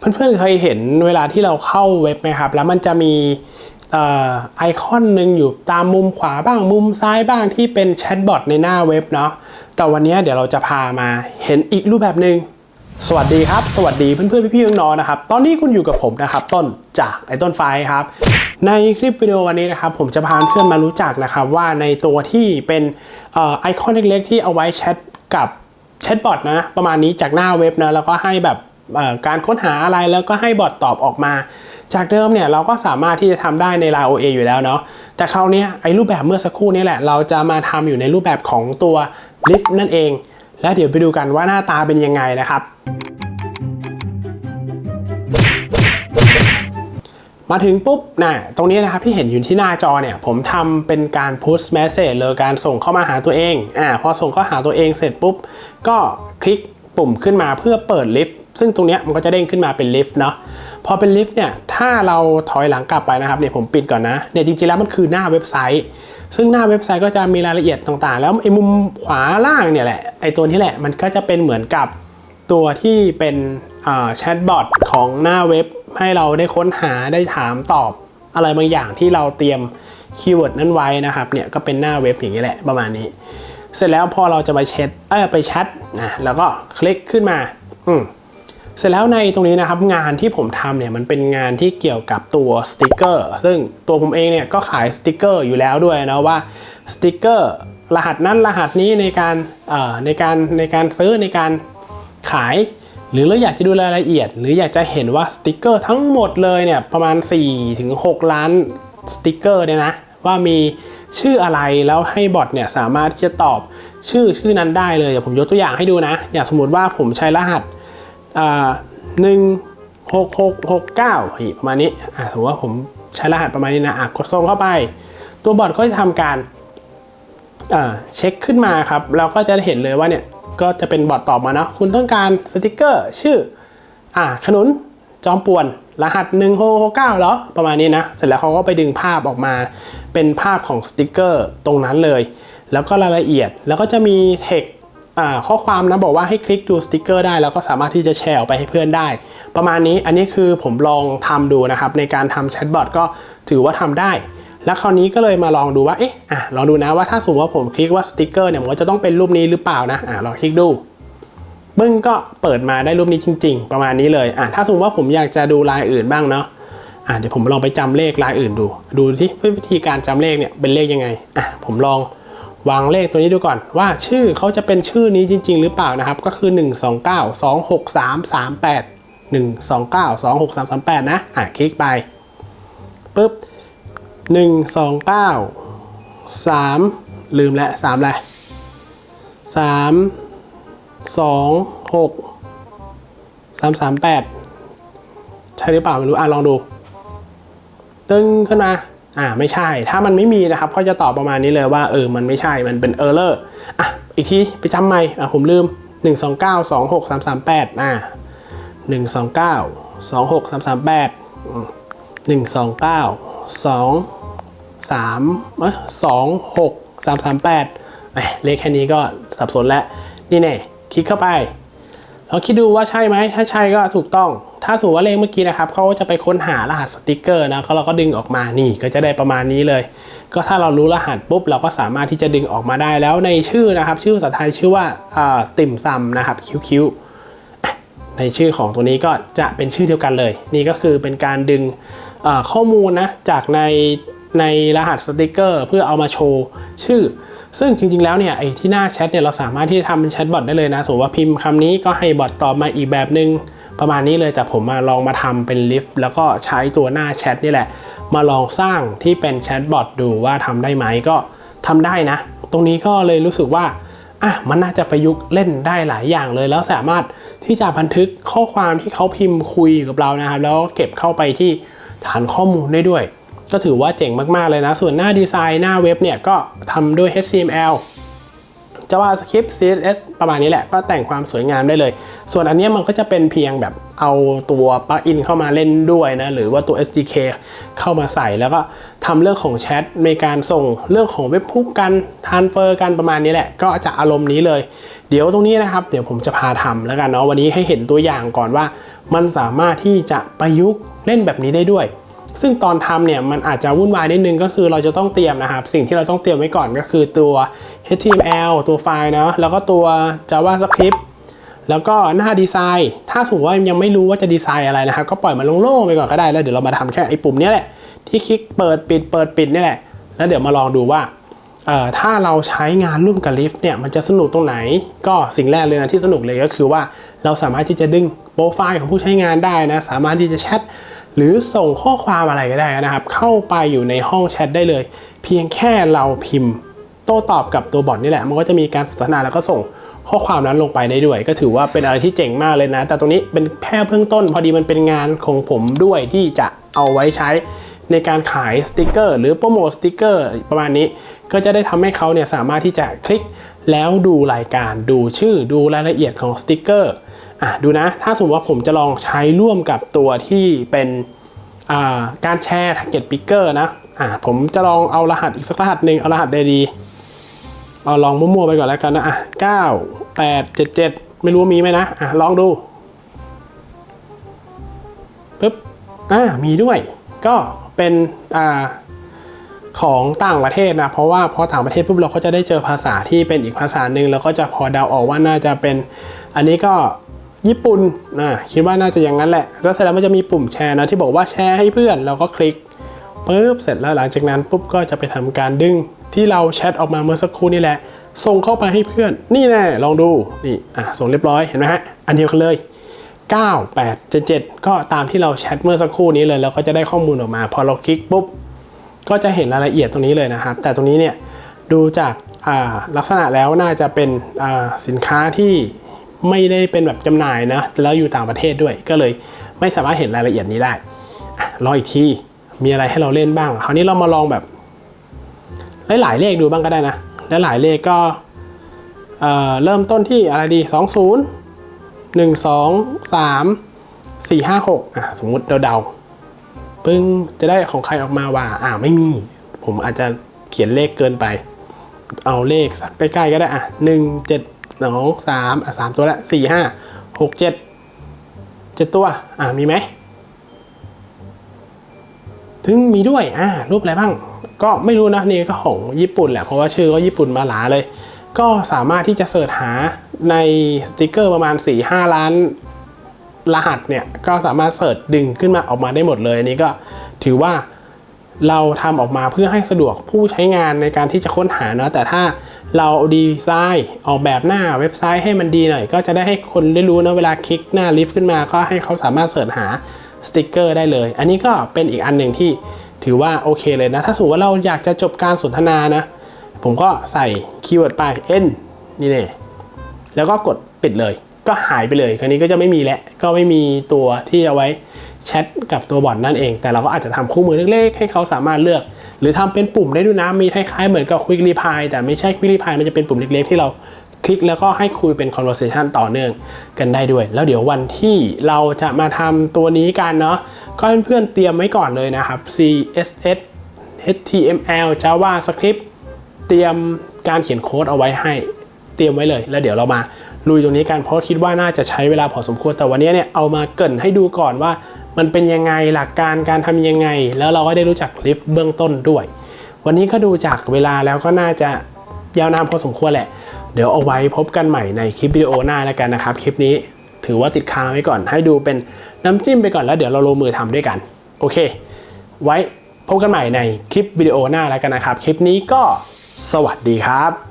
เพื่อนๆเคยเห็นเวลาที่เราเข้าเว็บไหมครับ แล้วมันจะมีออไอคอนหนึ่งอยู่ตามมุมขวาบ้างมุมซ้ายบ้างที่เป็นแชทบอทในหน้าเว็บเนาะแต่วันนี้เดี๋ยวเราจะพามาเห็นอีกรูปแบบหนึ่งสวัสดีครับ สวัสดีเพื่อนๆพี่ๆน้องๆนะครับ ตอนนี้คุณอยู่กับผมนะครับ ต้นจากไอต้นไฟครับ ในคลิปวิดีโอวันนี้นะครับ ผมจะพาเพื่อนมารู้จักนะครับว่าในตัวที่เป็นออไอคอนเล็กๆที่เอาไว้แชทกับแชทบอทนะประมาณนี้จากหน้าเว็บนะแล้วก็ให้แบบ การค้นหาอะไรแล้วก็ให้บอทตอบออกมา จากเดิมเนี่ยเราก็สามารถที่จะทำได้ใน Line OA อยู่แล้วเนาะแต่คราวนี้ไอ้รูปแบบเมื่อสักครู่นี้แหละ เราจะมาทำอยู่ในรูปแบบของตัว Lift นั่นเอง แล้วเดี๋ยวไปดูกันว่าหน้าตาเป็นยังไงนะครับมาถึงปุ๊บนะตรงนี้นะครับที่เห็นอยู่ที่หน้าจอเนี่ย ผมทำเป็นการ push message เลยการส่งเข้ามาหาตัวเอง อ่า พอส่งเข้าหาตัวเองเสร็จปุ๊บ ก็คลิกปุ่มขึ้นมาเพื่อเปิดลิฟต์ ซึ่งตรงเนี้ยมันก็จะเด้งขึ้นมาเป็นลิฟต์เนาะพอเป็นลิฟต์เนี่ยถ้าเราถอยหลังกลับไปนะครับเนี่ยผมปิดก่อนนะเนี่ยจริงๆแล้วมันคือหน้าเว็บไซต์ ซึ่งหน้าเว็บไซต์ก็จะมีรายละเอียดต่างๆ แล้วไอ้มุมขวาล่างเนี่ยแหละไอ้ตัวนี้แหละมันก็จะเป็นเหมือนกับตัวที่เป็นแชทบอทของหน้าเว็บให้เราได้ค้นหาได้ถามตอบอะไรบางอย่างที่เราเตรียมคีย์เวิร์ดนั้นไว้นะครับเนี่ยก็เป็นหน้าเว็บอย่างนี้แหละประมาณนี้ เสร็จแล้วพอเราจะไปแชทเออไปแชทนะแล้วก็คลิกขึ้นมา อืม เสร็จแล้วในตรงนี้นะครับงานที่ผมทำเนี่ยมันเป็นงานที่เกี่ยวกับตัวสติกเกอร์ซึ่งตัวผมเองเนี่ยก็ขายสติกเกอร์อยู่แล้วด้วยนะว่าสติกเกอร์รหัสนั้นรหัสนี้ในการเอ่อในการในการซื้อในการขาย หรือเราอยากจะดูรายละเอียด หรืออยากจะเห็นว่าสติกเกอร์ทั้งหมดเลยเนี่ยประมาณ 4-6 ล้านสติกเกอร์เนี่ยนะว่ามีชื่ออะไรแล้วให้บอทเนี่ยสามารถที่จะตอบชื่อชื่อนั้นได้เลยเดี๋ยวผมยกตัวอย่างให้ดูนะ อย่างสมมติว่าผมใช้รหัส หนึ่งหกหกหกเก้าประมาณนี้อ่าสมมติว่าผมใช้รหัสประมาณนี้นะอะกดส่งเข้าไป ตัวบอทก็จะทำการเช็คขึ้นมาครับ เราก็จะเห็นเลยว่าเนี่ยก็จะเป็นบอทตอบมาเนาะคุณต้องการสติกเกอร์ชื่ออ่าขนุนจอมป่วน รหัส1 6 6 9เหรอประมาณนี้นะ เสร็จแล้วเขาก็ไปดึงภาพออกมา เป็นภาพของสติกเกอร์ตรงนั้นเลย แล้วก็รายละเอียดแล้วก็จะมีเทค ข้อความนะบอกว่าให้คลิกดูสติกเกอร์ได้ แล้วก็สามารถที่จะแชร์ออกไปให้เพื่อนได้ ประมาณนี้อันนี้คือผมลองทำดูนะครับในการทำแชทบอทก็ถือว่าทำได้ แล้วคราวนี้ก็เลยมาลองดูว่าเอ๊ะอะลองดูนะว่าถ้าสมมติว่าผมคลิกว่าสติกเกอร์เนี่ยมันก็จะต้องเป็นรูปนี้หรือเปล่านะอะลองคลิกดูบึ้งก็เปิดมาได้รูปนี้จริง ๆ ประมาณนี้เลยอะถ้าสมมติว่าผมอยากจะดูลายอื่นบ้างเนาะอะเดี๋ยวผมลองไปจำเลขลายอื่นดู ดูที่วิธีการจำเลขเนี่ยเป็นเลขยังไงอะผมลอง วางเลขตัวนี้ดูก่อนว่าชื่อเขาจะเป็นชื่อนี้จริง ๆ หรือเปล่านะครับ ก็คือ 1 2 9 2 6 3 3 8 1 2 9 2 6 3 3 8 นะ อะ คลิกไปปุ๊บหนึ่งสองเก้าสามลืมแล้วสามอะไรสามสองหกสามสามแปดใช่หรือเปล่าไม่รู้ อะ ลองดู ตึงขึ้นมา อ่าไม่ใช่ ถ้ามันไม่มีนะครับ ก็จะตอบประมาณนี้เลยว่าเออมันไม่ใช่มันเป็นเออร์เลอร์อะอีกทีไปจำใหม่อะผมลืม 1 2 9 2 6 3 3 8อ่า1 2 9 2 6 3 3 8 1 2 9 2สามเอ้ยสองหกสามสามแปดเลขแค่นี้ก็สับสนแล้ว นี่แน่คลิกเข้าไปลองคิดดูว่าใช่ไหม ถ้าใช่ก็ถูกต้อง ถ้าสมมติว่าเลขเมื่อกี้นะครับเขาก็จะไปค้นหารหัสสติกเกอร์นะก็เราก็ดึงออกมานี่ก็จะได้ประมาณนี้เลย ก็ถ้าเรารู้รหัสปุ๊บเราก็สามารถที่จะดึงออกมาได้แล้วในชื่อนะครับ ชื่อภาษาไทยชื่อว่าติ่มซำนะครับคิ้วๆในชื่อของตัวนี้ก็จะเป็นชื่อเดียวกันเลย นี่ก็คือเป็นการดึงข้อมูลนะจากในในรหัสสติกเกอร์เพื่อเอามาโชว์ชื่อ ซึ่งจริงๆ แล้วเนี่ยไอ้ที่หน้าแชทเนี่ยเราสามารถที่จะทำเป็นแชทบอทได้เลยนะสมมติว่าพิมพ์คำนี้ก็ให้บอทตอบมาอีกแบบหนึ่ง ประมาณนี้เลยแต่ผมมาลองมาทำเป็นลิฟต์แล้วก็ใช้ตัวหน้าแชทนี่แหละ มาลองสร้างที่เป็นแชทบอทดูว่าทำได้ไหมก็ทำได้นะ ตรงนี้ก็เลยรู้สึกว่าอะมันน่าจะประยุกต์เล่นได้หลายอย่างเลย แล้วสามารถที่จะบันทึกข้อความที่เขาพิมพ์คุยกับเรานะครับ แล้วเก็บเข้าไปที่ฐานข้อมูลได้ด้วย ก็ถือว่าเจ๋งมากๆเลยนะ ส่วนหน้าดีไซน์หน้าเว็บเนี่ยก็ทำด้วย HTML JavaScript CSS ประมาณนี้แหละ ก็แต่งความสวยงามได้เลย ส่วนอันนี้มันก็จะเป็นเพียงแบบเอาตัวปลั๊กอินเข้ามาเล่นด้วยนะ หรือว่าตัว SDK เข้ามาใส่แล้วก็ทำเรื่องของแชทในการส่งเรื่องของเว็บพุกกันทานเฟอร์กันประมาณนี้แหละ ก็จะอารมณ์นี้เลย เดี๋ยวตรงนี้นะครับ เดี๋ยวผมจะพาทำแล้วกันเนาะวันนี้ให้เห็นตัวอย่างก่อนว่า มันสามารถที่จะประยุกต์เล่นแบบนี้ได้ด้วย ซึ่งตอนทำเนี่ยมันอาจจะวุ่นวายนิดนึงก็คือเราจะต้องเตรียมนะครับ สิ่งที่เราต้องเตรียมไว้ก่อนก็คือตัว HTML ตัวไฟล์เนาะแล้วก็ตัว JavaScript แล้วก็หน้าดีไซน์ ถ้าสมมติว่ายังไม่รู้ว่าจะดีไซน์อะไรนะครับ ก็ปล่อยมันโล่งๆไปก่อนก็ได้แล้วเดี๋ยวเรามาทำแค่ไอ้ปุ่มนี้แหละที่คลิกเปิดปิดเปิดปิดนี่แหละ แล้วเดี๋ยวมาลองดูว่าถ้าเราใช้งานร่วมกับลิฟต์เนี่ยมันจะสนุกตรงไหน ก็สิ่งแรกเลยนะที่สนุกเลยก็คือว่าเราสามารถที่จะดึงโปรไฟล์ของผู้ใช้งานได้นะ สามารถที่จะแชท หรือส่งข้อความอะไรก็ได้นะครับ เข้าไปอยู่ในห้องแชทได้เลย เพียงแค่เราพิมพ์ โต้ตอบกับตัวบอทนี่แหละ มันก็จะมีการสนทนาแล้วก็ส่งข้อความนั้นลงไปได้ด้วย ก็ถือว่าเป็นอะไรที่เจ๋งมากเลยนะ แต่ตรงนี้เป็นแค่เบื้องต้น พอดีมันเป็นงานของผมด้วยที่จะเอาไว้ใช้ ในการขายสติกเกอร์หรือโปรโมทสติกเกอร์ประมาณนี้ ก็จะได้ทำให้เขาเนี่ยสามารถที่จะคลิกแล้วดูรายการดูชื่อดูรายละเอียดของสติกเกอร์อะดูนะ ถ้าสมมติว่าผมจะลองใช้ร่วมกับตัวที่เป็นการแชร์ target picker นะอ่าผมจะลองเอารหัสอีกสักรหัสหนึ่งเอารหัสใดดีเอาลองมั่วๆไปก่อนแล้วกันนะอะ9 8 7 7ไม่รู้ว่ามีไหมนะอะลองดูปึ๊บอ่ามีด้วย ก็ เป็นอ่าของต่างประเทศนะเพราะว่าพอต่างประเทศปุ๊บเราก็จะได้เจอภาษาที่เป็นอีกภาษาหนึ่งแล้วก็จะพอเดาออกว่าน่าจะเป็น อันนี้ก็ญี่ปุ่นนะคิดว่าน่าจะอย่างนั้นแหละ แล้วเสร็จแล้วมันจะมีปุ่มแชร์นะที่บอกว่าแชร์ให้เพื่อนเราก็คลิกปุ๊บเสร็จแล้วหลังจากนั้นปุ๊บก็จะไปทำการดึงที่เราแชทออกมาเมื่อสักครู่นี่แหละ ส่งเข้าไปให้เพื่อน นี่แน่ลองดูนี่อะส่งเรียบร้อยเห็นไหมฮะอันเดียวกันเลย 9 8 7 7 ก็ตามที่เราแชทเมื่อสักครู่นี้เลย แล้วก็จะได้ข้อมูลออกมา พอเราคลิกปุ๊บ ก็จะเห็นรายละเอียดตรงนี้เลยนะครับ แต่ตรงนี้เนี่ยดูจากาลักษณะแล้วน่าจะเป็นสินค้าที่ไม่ได้เป็นแบบจำหน่ายนะ แล้วอยู่ต่างประเทศด้วย ก็เลยไม่สามารถเห็นรายละเอียดนี้ได้รออีกที มีอะไรให้เราเล่นบ้าง คราวนี้เรามาลองแบบ หลายๆเลขดูบ้างก็ได้นะแลหลายเลขก็เเริ่มต้นที่อะไรดี 20 1 2 3 4 5 6อะสมมุติเดาๆปึ้งจะได้ของใครออกมาว่า อ่าไม่มี ผมอาจจะเขียนเลขเกินไป เอาเลขสักใกล้ๆก็ได้ อะหนึ่งเจ็ดสองสามอะสามตัวละสี่ห้าหกเจ็ดเจ็ดตัว อะมีไหม ถึงมีด้วย อ่ารูปอะไรบ้าง ก็ไม่รู้นะนี่ก็ของญี่ปุ่นแหละ เพราะว่าชื่อก็ญี่ปุ่นมาหลาเลย ก็สามารถที่จะเสิร์ชหาในสติกเกอร์ประมาณ 4-5 ล้าน รหัสเนี่ย ก็สามารถเสิร์ชดึงขึ้นมาออกมาได้หมดเลย อันนี้ก็ถือว่าเราทำออกมาเพื่อให้สะดวกผู้ใช้งานในการที่จะค้นหาเนาะแต่ถ้าเราดีไซน์ออกแบบหน้าเว็บไซต์ให้มันดีหน่อย ก็จะได้ให้คนได้รู้นะเวลาคลิกหน้าลิฟต์ขึ้นมา ก็ให้เขาสามารถเสิร์ชหาสติกเกอร์ได้เลย อันนี้ก็เป็นอีกอันหนึ่งที่ถือว่าโอเคเลยนะ ถ้าสมมติว่าเราอยากจะจบการสนทนานะ ผมก็ใส่คีย์เวิร์ดไป n นี่เนี่ยแล้วก็กดปิดเลย ก็หายไปเลย คราวนี้ก็จะไม่มีแล้วก็ไม่มีตัวที่เอาไว้แชทกับตัวบอทนั่นเอง แต่เราก็อาจจะทำคู่มือเล็กๆ ให้เขาสามารถเลือก หรือทำเป็นปุ่มได้ด้วยนะ มีคล้ายๆเหมือนกับ Quick Reply แต่ไม่ใช่ Quick Reply มันจะเป็นปุ่มเล็กๆ ที่เราคลิกแล้วก็ให้คุยเป็น conversation ต่อเนื่องกันได้ด้วย แล้วเดี๋ยววันที่เราจะมาทำตัวนี้กันเนาะก็เพื่อนๆเตรียมไว้ก่อนเลยนะครับ CSS HTML JavaScript เตรียมการเขียนโค้ดเอาไว้ให้เตรียมไว้เลย แล้วเดี๋ยวเรามาลุยตรงนี้กันเพราะคิดว่าน่าจะใช้เวลาพอสมควรแต่วันนี้เนี่ยเอามาเกินให้ดูก่อนว่า มันเป็นยังไงหลักการการทำยังไง แล้วเราก็ได้รู้จักลิฟต์เบื้องต้นด้วย วันนี้ก็ดูจากเวลาแล้วก็น่าจะยาวนานพอสมควรแหละ เดี๋ยวเอาไว้พบกันใหม่ในคลิปวิดีโอหน้าแล้วกันนะครับ คลิปนี้ถือว่าติดค้างไว้ก่อน ให้ดูเป็นน้ำจิ้มไปก่อนแล้วเดี๋ยวเราลงมือทำด้วยกัน โอเค ไว้พบกันใหม่ในคลิปวิดีโอหน้าแล้วกันนะครับ คลิปนี้ก็ สวัสดีครับ